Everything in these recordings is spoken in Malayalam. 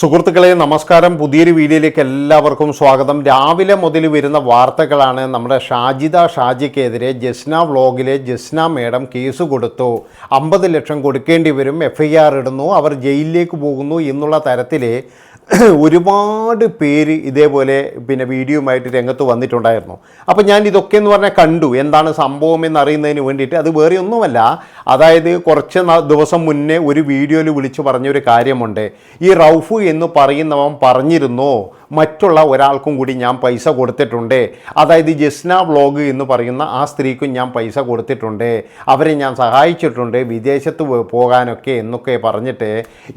സുഹൃത്തുക്കളെ നമസ്കാരം. പുതിയൊരു വീഡിയോയിലേക്ക് എല്ലാവർക്കും സ്വാഗതം. രാവിലെ മുതൽ വരുന്ന വാർത്തകളാണ് നമ്മുടെ ഷാജിദ ഷാജിക്കെതിരെ ജസ്ന വ്ളോഗിലെ ജസ്ന മേഡം കേസ് കൊടുത്തു. അമ്പത് ലക്ഷം കൊടുക്കേണ്ടി വരും എഫ് ഐ ആർ ഇടുന്നു അവർ ജയിലിലേക്ക് പോകുന്നു എന്നുള്ള തരത്തിൽ ഒരുപാട് പേര് ഇതേപോലെ പിന്നെ വീഡിയോയുമായിട്ട് രംഗത്ത് വന്നിട്ടുണ്ടായിരുന്നു. അപ്പോൾ ഞാൻ ഇതൊക്കെ എന്ന് പറഞ്ഞാൽ കണ്ടു. എന്താണ് സംഭവം എന്നറിയുന്നതിന് വേണ്ടിയിട്ട്. അത് വേറെ ഒന്നുമല്ല. അതായത് കുറച്ച് ദിവസം മുന്നേ ഒരു വീഡിയോയിൽ വിളിച്ചു പറഞ്ഞൊരു കാര്യമുണ്ട്. ഈ റൗഫ് എന്ന് പറയുന്നവൻ പറഞ്ഞിരുന്നു. മറ്റുള്ള ഒരാൾക്കും കൂടി ഞാൻ പൈസ കൊടുത്തിട്ടുണ്ട്. അതായത് ജസ്ന വ്ളോഗ് എന്ന് പറയുന്ന ആ സ്ത്രീക്കും ഞാൻ പൈസ കൊടുത്തിട്ടുണ്ട്. അവരെ ഞാൻ സഹായിച്ചിട്ടുണ്ട് വിദേശത്ത് പോകാനൊക്കെ എന്നൊക്കെ പറഞ്ഞിട്ട്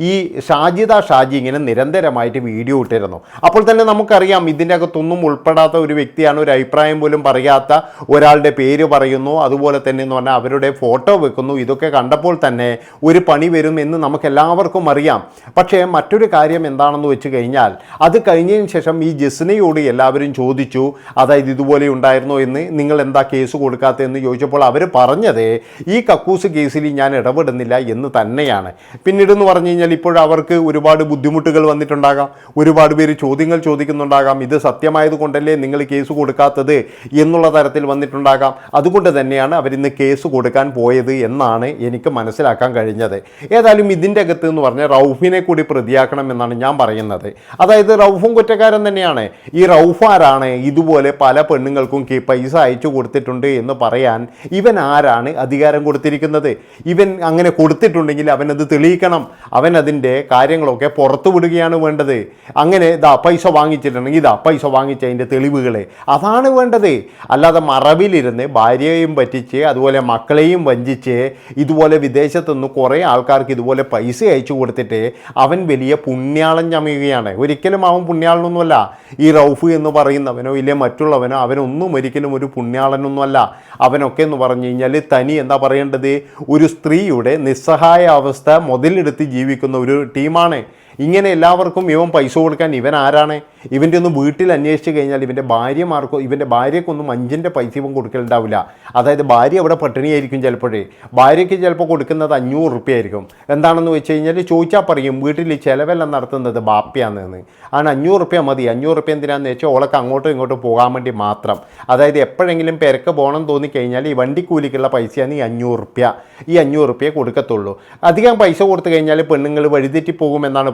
ഈ ഷാജിദ ഷാജി ഇങ്ങനെ നിരന്തരമായിട്ട് വീഡിയോ ഇട്ടിരുന്നു. അപ്പോൾ തന്നെ നമുക്കറിയാം ഇതിന്റെ അകത്തൊന്നും ഉൾപ്പെടാത്ത ഒരു വ്യക്തിയാണ്. ഒരു അഭിപ്രായം പോലും പറയാത്ത ഒരാളുടെ പേര് പറയുന്നു. അതുപോലെ തന്നെ എന്ന് പറഞ്ഞാൽ അവരുടെ ഫോട്ടോ വെക്കുന്നു. ഇതൊക്കെ കണ്ടപ്പോൾ തന്നെ ഒരു പണി വരും എന്ന് നമുക്ക് എല്ലാവർക്കും അറിയാം. പക്ഷേ മറ്റൊരു കാര്യം എന്താണെന്ന് വെച്ച് കഴിഞ്ഞാൽ അത് കഴിഞ്ഞതിന് ശേഷം ഈ ജസ്നയോട് എല്ലാവരും ചോദിച്ചു അതായത് ഇതുപോലെ ഉണ്ടായിരുന്നോ എന്ന് നിങ്ങൾ എന്താ കേസ് കൊടുക്കാത്തതെന്ന് ചോദിച്ചപ്പോൾ അവർ പറഞ്ഞത് ഈ കക്കൂസ് കേസിൽ ഞാൻ ഇടപെടുന്നില്ല എന്ന് തന്നെയാണ്. പിന്നീട് എന്ന് പറഞ്ഞു കഴിഞ്ഞാൽ ഇപ്പോൾ അവർക്ക് ഒരുപാട് ബുദ്ധിമുട്ടുകൾ വന്നിട്ടുണ്ടാകാം ഒരുപാട് പേര് ചോദ്യങ്ങൾ ചോദിക്കുന്നുണ്ടാകാം ഇത് സത്യമായതുകൊണ്ടല്ലേ നിങ്ങൾ കേസ് കൊടുക്കാത്തത്? എന്നുള്ള തരത്തിൽ വന്നിട്ടുണ്ടാകാം. അതുകൊണ്ട് തന്നെയാണ് അവരിന്ന് കേസ് കൊടുക്കാൻ പോയത് എന്നാണ് എനിക്ക് മനസ്സിലാക്കാൻ കഴിഞ്ഞത്. ഏതായാലും ഇതിന്റെ അകത്ത് എന്ന് പറഞ്ഞാൽ റൗഫിനെ കൂടി പ്രതിയാക്കണം എന്നാണ് ഞാൻ പറയുന്നത്. അതായത് റൗഫും കുറ്റക്കാരൻ തന്നെയാണ്. ഈ റൗഫാരാണ് ഇതുപോലെ പല പെണ്ണുങ്ങൾക്കും പൈസ അയച്ചു കൊടുത്തിട്ടുണ്ട് എന്ന് പറയാൻ ഇവൻ ആരാണ് അധികാരം കൊടുത്തിരിക്കുന്നത്? ഇവൻ അങ്ങനെ കൊടുത്തിട്ടുണ്ടെങ്കിൽ അവനത് തെളിയിക്കണം. അവൻ അതിന്റെ കാര്യങ്ങളൊക്കെ പുറത്തു വിടുകയാണ് വേണ്ടത്. അങ്ങനെ ഇതാ പൈസ വാങ്ങിച്ചിട്ടുണ്ടെങ്കിൽ ഇതാ പൈസ വാങ്ങിച്ചതിന്റെ തെളിവുകൾ അതാണ് വേണ്ടത്. അല്ലാതെ മറവിലിരുന്ന് ഭാര്യയെയും പറ്റിച്ച് അതുപോലെ മക്കളെയും വഞ്ചിച്ച് ഇതുപോലെ വിദേശത്തുനിന്ന് കുറേ ആൾക്കാർക്ക് ഇതുപോലെ പൈസ അയച്ചു കൊടുത്തിട്ട് അവൻ വലിയ പുണ്യാളം ചമയുകയാണ്. ഒരിക്കലും അവൻ പുണ്യാളനൊന്നുമല്ല. ഈ റൗഫ് എന്ന് പറയുന്നവനോ ഇല്ലേ മറ്റുള്ളവനോ അവനൊന്നും ഒരിക്കലും ഒരു പുണ്യാളനൊന്നുമല്ല. അവനൊക്കെ എന്ന് പറഞ്ഞു കഴിഞ്ഞാൽ തനി എന്താ പറയേണ്ടത്? ഒരു സ്ത്രീയുടെ നിസ്സഹായ അവസ്ഥ മുതലെടുത്ത് ജീവിക്കുന്ന ഒരു ടീമാണ്. ഇങ്ങനെ എല്ലാവർക്കും ഇവൻ പൈസ കൊടുക്കാൻ ഇവൻ ആരാണ്? ഇവന്റെ ഒന്ന് വീട്ടിൽ അന്വേഷിച്ച് കഴിഞ്ഞാൽ ഇവന്റെ ഭാര്യമാർക്കോ ഇവന്റെ ഭാര്യക്കൊന്നും അഞ്ചിന്റെ പൈസ ഇവൻ കൊടുക്കലുണ്ടാവില്ല. അതായത് ഭാര്യ അവിടെ പട്ടിണിയായിരിക്കും ചിലപ്പോഴേ. ഭാര്യയ്ക്ക് ചിലപ്പോൾ കൊടുക്കുന്നത് അഞ്ഞൂറ് റുപ്യ ആയിരിക്കും എന്താണെന്ന് വെച്ച് കഴിഞ്ഞാൽ ചോദിച്ചാൽ പറയും വീട്ടിൽ ചിലവെല്ലാം നടത്തുന്നത് ബാപ്പയാണെന്ന്. ആണ് അഞ്ഞൂറ് റുപ്യ മതി. അഞ്ഞൂറ് റുപ്യ എന്തിനാന്ന് വെച്ചാൽ ഓളൊക്കെ അങ്ങോട്ടും ഇങ്ങോട്ടും പോകാൻ വേണ്ടി മാത്രം. അതായത് എപ്പോഴെങ്കിലും പെരക്ക് പോകണം തോന്നിക്കഴിഞ്ഞാൽ ഈ വണ്ടിക്കൂലിക്കുള്ള പൈസയാണ് ഈ അഞ്ഞൂറ് റുപ്യ. ഈ അഞ്ഞൂറ് റുപ്യ കൊടുക്കത്തുള്ളൂ. അധികം പൈസ കൊടുത്തു കഴിഞ്ഞാൽ പെണ്ണുങ്ങൾ വഴിതെറ്റി പോകുമെന്നാണ്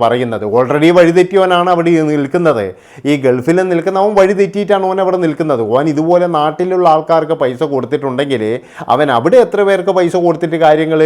ഓൾറെഡി വഴിതെറ്റിയവനാണ് അവിടെ നിൽക്കുന്നത്. ഈ ഗൾഫിൽ നിൽക്കുന്നവൻ വഴി തെറ്റിയിട്ടാണ് ഓൻ അവിടെ നിൽക്കുന്നത്. ഓൻ ഇതുപോലെ നാട്ടിലുള്ള ആൾക്കാർക്ക് പൈസ കൊടുത്തിട്ടുണ്ടെങ്കിൽ അവൻ അവിടെ എത്ര പേർക്ക് പൈസ കൊടുത്തിട്ട് കാര്യങ്ങൾ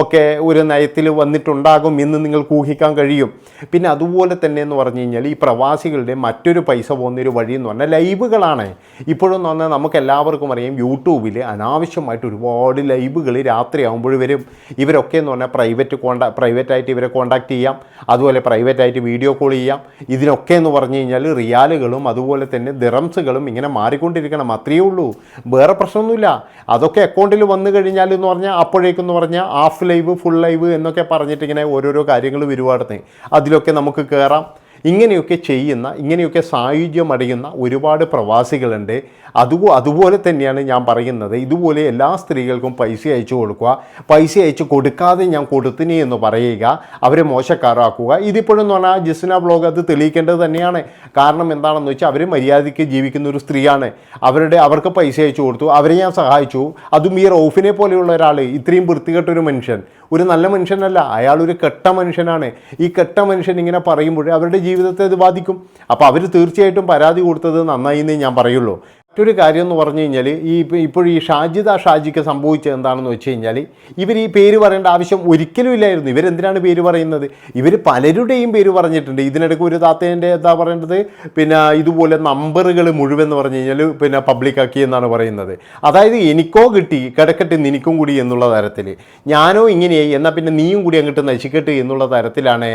ഒക്കെ ഒരു നയത്തിൽ വന്നിട്ടുണ്ടാകും എന്ന് നിങ്ങൾക്ക് ഊഹിക്കാൻ കഴിയും. പിന്നെ അതുപോലെ തന്നെ എന്ന് പറഞ്ഞു കഴിഞ്ഞാൽ ഈ പ്രവാസികളുടെ മറ്റൊരു പൈസ പോകുന്നൊരു വഴി എന്ന് പറഞ്ഞാൽ ലൈവുകളാണ്. ഇപ്പോഴും എന്ന് പറഞ്ഞാൽ നമുക്ക് എല്ലാവർക്കും അറിയാം യൂട്യൂബിൽ അനാവശ്യമായിട്ട് ഒരുപാട് ലൈവുകൾ രാത്രിയാകുമ്പോൾ വരും. ഇവരൊക്കെ എന്ന് പറഞ്ഞാൽ പ്രൈവറ്റ് കോണ്ടാ പ്രൈവറ്റായിട്ട് ഇവരെ കോണ്ടാക്ട് ചെയ്യാം. അതുപോലെ പ്രൈവറ്റായിട്ട് വീഡിയോ കോൾ ചെയ്യാം. ഇതിനൊക്കെ എന്ന് പറഞ്ഞു കഴിഞ്ഞാൽ റിയാലുകളും അതുപോലെ തന്നെ ദിറംസുകളും ഇങ്ങനെ മാറിക്കൊണ്ടിരിക്കണം. അത്രയേ ഉള്ളൂ. വേറെ പ്രശ്നമൊന്നുമില്ല. അതൊക്കെ അക്കൗണ്ടിൽ വന്നു കഴിഞ്ഞാൽ എന്ന് പറഞ്ഞാൽ അപ്പോഴേക്കെന്ന് പറഞ്ഞാൽ ഹാഫ് ലൈവ് ഫുൾ ലൈവ് എന്നൊക്കെ പറഞ്ഞിട്ട് ഇങ്ങനെ ഓരോരോ കാര്യങ്ങൾ വരുവാടുന്നേ അതിലൊക്കെ നമുക്ക് കയറാം ഇങ്ങനെയൊക്കെ ചെയ്യുന്ന ഇങ്ങനെയൊക്കെ സായുജ്യം അടയുന്ന ഒരുപാട് പ്രവാസികളുണ്ട്. അതുപോ അതുപോലെ തന്നെയാണ് ഞാൻ പറയുന്നത്. ഇതുപോലെ എല്ലാ സ്ത്രീകൾക്കും പൈസ അയച്ചു കൊടുക്കുക. പൈസ അയച്ചു കൊടുക്കാതെ ഞാൻ കൊടുത്തിനി എന്ന് പറയുക അവരെ മോശക്കാരാക്കുക. ഇതിപ്പോഴെന്ന് പറഞ്ഞാൽ ജിസ്ന ബ്ലോഗ് അത് തെളിയിക്കേണ്ടത് തന്നെയാണ്. കാരണം എന്താണെന്ന് വെച്ചാൽ അവർ മര്യാദയ്ക്ക് ജീവിക്കുന്ന ഒരു സ്ത്രീയാണ്. അവരുടെ അവർക്ക് പൈസ അയച്ചു കൊടുത്തു. അവരെ ഞാൻ സഹായിച്ചു. അതും ഈ റൌഫിനെ പോലെയുള്ള ഒരാൾ ഇത്രയും വൃത്തികെട്ടൊരു മനുഷ്യൻ. ഒരു നല്ല മനുഷ്യനല്ല അയാൾ ഒരു കെട്ട മനുഷ്യനാണ്. ഈ കെട്ട മനുഷ്യൻ ഇങ്ങനെ പറയുമ്പോഴേ അവരുടെ ജീവിതത്തെ അത് ബാധിക്കും. അപ്പോൾ അവർ തീർച്ചയായിട്ടും പരാതി കൊടുത്തത് നന്നായി എന്നേ ഞാൻ പറയുള്ളൂ. മറ്റൊരു കാര്യം എന്ന് പറഞ്ഞു കഴിഞ്ഞാൽ ഈ ഇപ്പോൾ ഈ ഷാജിദ ഷാജിക്ക് സംഭവിച്ചത് എന്താണെന്ന് വെച്ച് കഴിഞ്ഞാൽ ഇവർ ഈ പേര് പറയേണ്ട ആവശ്യം ഒരിക്കലും ഇല്ലായിരുന്നു. ഇവരെന്തിനാണ് പേര് പറയുന്നത്? ഇവർ പലരുടെയും പേര് പറഞ്ഞിട്ടുണ്ട്. ഇതിനിടയ്ക്ക് ഒരു താത്തേന്റെ എന്താ പറയേണ്ടത്? പിന്നെ ഇതുപോലെ നമ്പറുകൾ മുഴുവൻ എന്ന് പറഞ്ഞു കഴിഞ്ഞാൽ പിന്നെ പബ്ലിക്കാക്കി എന്നാണ് പറയുന്നത്. അതായത് എനിക്കോ കിട്ടി കിടക്കട്ടെ നിനക്കും കൂടി എന്നുള്ള തരത്തിൽ ഞാനോ ഇങ്ങനെയായി എന്നാൽ പിന്നെ നീയും കൂടി അങ്ങോട്ട് നശിക്കട്ടെ എന്നുള്ള തരത്തിലാണ്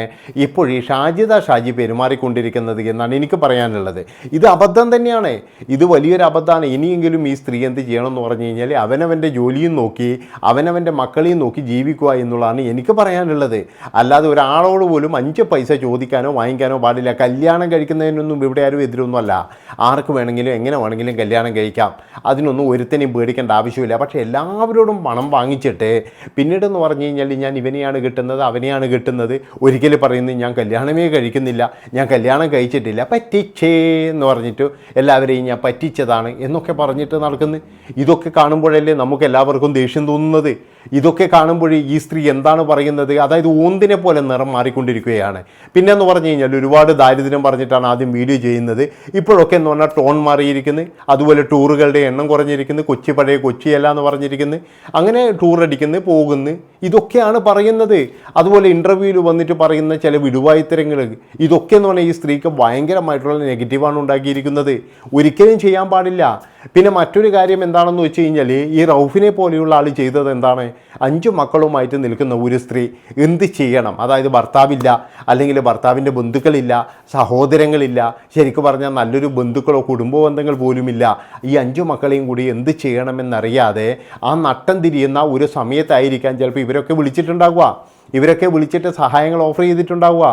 ഇപ്പോഴീ ഷാജിദ ഷാജി പെരുമാറിക്കൊണ്ടിരിക്കുന്നത് എന്നാണ് എനിക്ക് പറയാനുള്ളത്. ഇത് അബദ്ധം തന്നെയാണ്. ഇത് വലിയൊരു അബദ്ധമാണ് ഇനിയെങ്കിലും ഈ സ്ത്രീ എന്ത് ചെയ്യണം എന്ന് പറഞ്ഞു കഴിഞ്ഞാൽ അവനവന്റെ ജോലിയും നോക്കി അവനവന്റെ മക്കളെയും നോക്കി ജീവിക്കുക എന്നുള്ളതാണ് എനിക്ക് പറയാനുള്ളത്. അല്ലാതെ ഒരാളോട് പോലും അഞ്ച് പൈസ ചോദിക്കാനോ വാങ്ങിക്കാനോ പാടില്ല. കല്യാണം കഴിക്കുന്നതിനൊന്നും ഇവിടെ ആരും എതിരൊന്നുമല്ല. ആർക്ക് വേണമെങ്കിലും എങ്ങനെ വേണമെങ്കിലും കല്യാണം കഴിക്കാം. അതിനൊന്നും ഒരുത്തനെയും പേടിക്കേണ്ട ആവശ്യമില്ല. പക്ഷേ എല്ലാവരോടും പണം വാങ്ങിച്ചിട്ട് പിന്നീട് എന്ന് പറഞ്ഞു കഴിഞ്ഞാൽ ഞാൻ ഇവനെയാണ് കിട്ടുന്നത് അവനെയാണ് കിട്ടുന്നത്. ഒരിക്കലും പറയുന്നത് ഞാൻ കല്യാണമേ കഴിക്കുന്നില്ല. ഞാൻ കല്യാണം കഴിച്ചിട്ടില്ല. പറ്റിച്ചേ എന്ന് പറഞ്ഞിട്ട് എല്ലാവരെയും ഞാൻ പറ്റിച്ചതാണ്. എന്നൊക്കെ പറഞ്ഞിട്ട് നടക്കുന്നത് ഇതൊക്കെ കാണുമ്പോഴല്ലേ നമുക്ക് എല്ലാവർക്കും ദേഷ്യം തോന്നുന്നത്. ഇതൊക്കെ കാണുമ്പോൾ ഈ സ്ത്രീ എന്താണ് പറയുന്നത്? അതായത് ഓന്തിനെ പോലെ നിറം മാറിക്കൊണ്ടിരിക്കുകയാണ്. പിന്നെ എന്ന് പറഞ്ഞു കഴിഞ്ഞാൽ ഒരുപാട് ദാരിദ്ര്യം പറഞ്ഞിട്ടാണ് ആദ്യം വീഡിയോ ചെയ്യുന്നത്. ഇപ്പോഴൊക്കെ എന്ന് പറഞ്ഞാൽ ടോൺ മാറിയിരിക്കുന്നു. അതുപോലെ ടൂറുകളുടെ എണ്ണം കുറഞ്ഞിരിക്കുന്നു. കൊച്ചി പഴയ കൊച്ചിയല്ല എന്ന് പറഞ്ഞിരിക്കുന്നു. അങ്ങനെ ടൂർ അടിക്കുന്നു പോകുന്നു. ഇതൊക്കെയാണ് പറയുന്നത്. അതുപോലെ ഇന്റർവ്യൂവിൽ വന്നിട്ട് പറയുന്ന ചില വിടുവായുത്തരങ്ങൾ ഇതൊക്കെ എന്ന് പറഞ്ഞാൽ ഈ സ്ത്രീക്ക് ഭയങ്കരമായിട്ടുള്ള നെഗറ്റീവാണ് ഉണ്ടാക്കിയിരിക്കുന്നത്. ഒരിക്കലും ചെയ്യാൻ പാടില്ല. പിന്നെ മറ്റൊരു കാര്യം എന്താണെന്ന് വെച്ച് കഴിഞ്ഞാൽ ഈ റൗഫിനെ പോലെയുള്ള ആൾ ചെയ്തത് എന്താണ്? അഞ്ചു മക്കളുമായിട്ട് നിൽക്കുന്ന ഒരു സ്ത്രീ എന്ത് ചെയ്യണം? അതായത് ഭർത്താവില്ല അല്ലെങ്കിൽ ഭർത്താവിന്റെ ബന്ധുക്കളില്ല സഹോദരങ്ങളില്ല ശരിക്കും പറഞ്ഞാൽ നല്ലൊരു ബന്ധുക്കളോ കുടുംബ ബന്ധങ്ങൾ പോലുമില്ല. ഈ അഞ്ചു മക്കളെയും കൂടി എന്ത് ചെയ്യണമെന്നറിയാതെ ആ നട്ടം തിരിയുന്ന ഒരു സമയത്തായിരിക്കാൻ ചിലപ്പോൾ ഇവരൊക്കെ വിളിച്ചിട്ടുണ്ടാകുക ഇവരൊക്കെ വിളിച്ചിട്ട് സഹായങ്ങൾ ഓഫർ ചെയ്തിട്ടുണ്ടാവുക.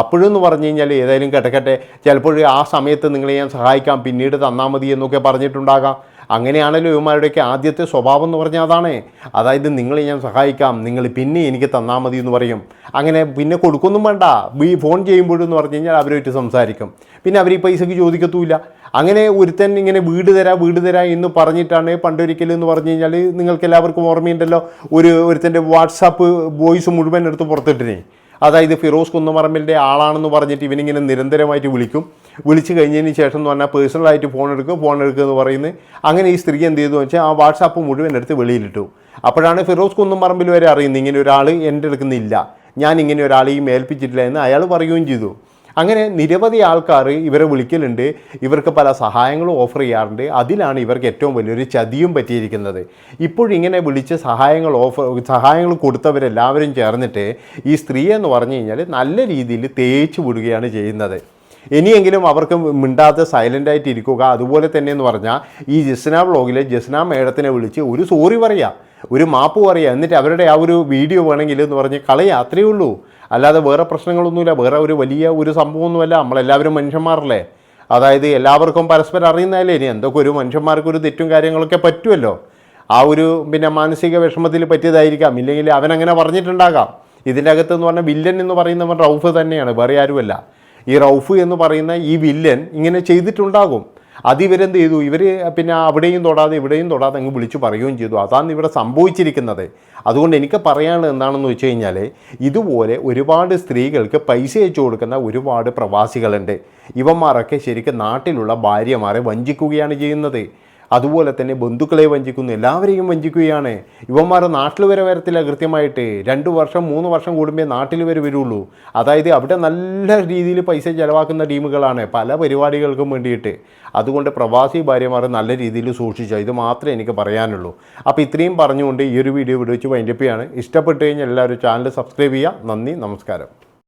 അപ്പോഴെന്ന് പറഞ്ഞു കഴിഞ്ഞാൽ ഏതായാലും കിടക്കട്ടെ ചിലപ്പോൾ ആ സമയത്ത് നിങ്ങളെ ഞാൻ സഹായിക്കാം പിന്നീട് തന്നാൽ മതി എന്നൊക്കെ പറഞ്ഞിട്ടുണ്ടാകാം. അങ്ങനെയാണല്ലോ ഇവന്മാരുടെയൊക്കെ ആദ്യത്തെ സ്വഭാവം എന്ന് പറഞ്ഞാൽ അതാണ്. അതായത് നിങ്ങളെ ഞാൻ സഹായിക്കാം നിങ്ങൾ പിന്നെ എനിക്ക് തന്നാൽ മതി എന്ന് പറയും. അങ്ങനെ പിന്നെ കൊടുക്കൊന്നും വേണ്ട. ഈ ഫോൺ ചെയ്യുമ്പോഴെന്ന് പറഞ്ഞു കഴിഞ്ഞാൽ അവരുമായിട്ട് സംസാരിക്കും. പിന്നെ അവർ ഈ പൈസയ്ക്ക് ചോദിക്കത്തുമില്ല. അങ്ങനെ ഒരുത്തൻ ഇങ്ങനെ വീട് തരാം വീട് തരാം എന്ന് പറഞ്ഞിട്ടാണ് പണ്ടൊരിക്കൽ എന്ന് പറഞ്ഞു കഴിഞ്ഞാൽ നിങ്ങൾക്ക് എല്ലാവർക്കും ഓർമ്മയുണ്ടല്ലോ ഒരു ഒരുത്തന്റെ വാട്സാപ്പ് വോയിസ് മുഴുവൻ എടുത്ത് പുറത്തിട്ടിനെ. അതായത് ഫിറോസ് കുന്നമറമ്പിന്റെ ആളാണെന്ന് പറഞ്ഞിട്ട് ഇവനിങ്ങനെ നിരന്തരമായിട്ട് വിളിക്കും. വിളിച്ച് കഴിഞ്ഞതിന് ശേഷം എന്ന് പറഞ്ഞാൽ പേഴ്സണലായിട്ട് ഫോൺ എടുക്കുക ഫോൺ എടുക്കുക എന്ന് പറയുന്നത് അങ്ങനെ ഈ സ്ത്രീ എന്ത് ചെയ്തു വെച്ചാൽ ആ വാട്സാപ്പ് മുഴുവൻ എടുത്ത് വെളിയിലിട്ടു. അപ്പോഴാണ് ഫിറോസ് കുന്നമറമ്പിൽ വരെ അറിയുന്നത് ഇങ്ങനെ ഒരാൾ എന്റെ എടുക്കുന്നില്ല ഞാൻ ഇങ്ങനെ ഒരാളെയും ഏൽപ്പിച്ചിട്ടില്ല എന്ന് അയാൾ പറയുകയും ചെയ്തു. അങ്ങനെ നിരവധി ആൾക്കാർ ഇവരെ വിളിക്കലുണ്ട്. ഇവർക്ക് പല സഹായങ്ങളും ഓഫർ ചെയ്യാറുണ്ട്. അതിലാണ് ഇവർക്ക് ഏറ്റവും വലിയൊരു ചതിയും പറ്റിയിരിക്കുന്നത്. ഇപ്പോഴിങ്ങനെ വിളിച്ച് സഹായങ്ങൾ ഓഫർ സഹായങ്ങൾ കൊടുത്തവരെല്ലാവരും ചേർന്നിട്ട് ഈ സ്ത്രീ എന്ന് പറഞ്ഞു കഴിഞ്ഞാൽ നല്ല രീതിയിൽ തേച്ച് വിടുകയാണ് ചെയ്യുന്നത്. ഇനിയെങ്കിലും അവർക്ക് മിണ്ടാതെ സൈലന്റ് ആയിട്ട് ഇരിക്കുക അതുപോലെ തന്നെ എന്ന് പറഞ്ഞാൽ ഈ ജസ്ന ബ്ലോഗിലെ ജസ്ന മേഡത്തിനെ വിളിച്ച് ഒരു സോറി പറയുക ഒരു മാപ്പ് പറയുക എന്നിട്ട് അവരുടെ ആ ഒരു വീഡിയോ വേണമെങ്കിൽ എന്ന് പറഞ്ഞ് കളയുക അത്രയേ ഉള്ളൂ. അല്ലാതെ വേറെ പ്രശ്നങ്ങളൊന്നുമില്ല. വേറെ ഒരു വലിയ ഒരു സംഭവമൊന്നുമല്ല. നമ്മളെല്ലാവരും മനുഷ്യന്മാരല്ലേ? അതായത് എല്ലാവർക്കും പരസ്പരം അറിയുന്നതല്ലേ? ഇനി എന്തൊക്കെ ഒരു മനുഷ്യന്മാർക്ക് ഒരു തെറ്റും കാര്യങ്ങളൊക്കെ പറ്റുമല്ലോ? ആ ഒരു പിന്നെ മാനസിക വിഷമത്തിൽ പറ്റിയതായിരിക്കാം. ഇല്ലെങ്കിൽ അവനങ്ങനെ പറഞ്ഞിട്ടുണ്ടാകാം. ഇതിന്റെ അകത്ത് എന്ന് പറഞ്ഞാൽ വില്ലൻ എന്ന് പറയുന്നവൻ റൗഫ് തന്നെയാണ്. വേറെ ആരുമല്ല. ഈ റൗഫ് എന്ന് പറയുന്ന ഈ വില്ലൻ ഇങ്ങനെ ചെയ്തിട്ടുണ്ടാകും. അത് ഇവരെന്ത് ചെയ്തു? ഇവർ പിന്നെ അവിടെയും തൊടാതെ ഇവിടെയും തൊടാതെ അങ്ങ് വിളിച്ചു പറയുകയും ചെയ്തു. അതാണ് ഇവിടെ സംഭവിച്ചിരിക്കുന്നത്. അതുകൊണ്ട് എനിക്ക് പറയാനുള്ളത് എന്താണെന്ന് വെച്ച് കഴിഞ്ഞാൽ ഇതുപോലെ ഒരുപാട് സ്ത്രീകൾക്ക് പൈസ അയച്ചു കൊടുക്കുന്ന ഒരുപാട് പ്രവാസികളുണ്ട്. ഇവന്മാരൊക്കെ ശരിക്കും നാട്ടിലുള്ള ഭാര്യമാരെ വഞ്ചിക്കുകയാണ് ചെയ്യുന്നത്. അതുപോലെ തന്നെ ബന്ധുക്കളെ വഞ്ചിക്കുന്നു എല്ലാവരെയും വഞ്ചിക്കുകയാണ്. ഇവന്മാർ നാട്ടിൽ വരെ വരത്തില്ല കൃത്യമായിട്ട്. രണ്ട് വർഷം മൂന്ന് വർഷം കൂടുമ്പോൾ നാട്ടിൽ വരെ വരുള്ളൂ. അതായത് അവിടെ നല്ല രീതിയിൽ പൈസ ചിലവാക്കുന്ന ടീമുകളാണ് പല പരിപാടികൾക്കും വേണ്ടിയിട്ട്. അതുകൊണ്ട് പ്രവാസി ഭാര്യമാർ നല്ല രീതിയിൽ സൂക്ഷിച്ചു. ഇത് മാത്രമേ എനിക്ക് പറയാനുള്ളൂ. അപ്പോൾ ഇത്രയും പറഞ്ഞുകൊണ്ട് ഈ ഒരു വീഡിയോ വിടുവെച്ച് വൈൻഡപ്പിയാണ് വൈൻഡപ്പ് ചെയ്യാണ്. ഇഷ്ടപ്പെട്ട് കഴിഞ്ഞാൽ എല്ലാവരും ചാനൽ സബ്സ്ക്രൈബ് ചെയ്യുക. നന്ദി നമസ്കാരം.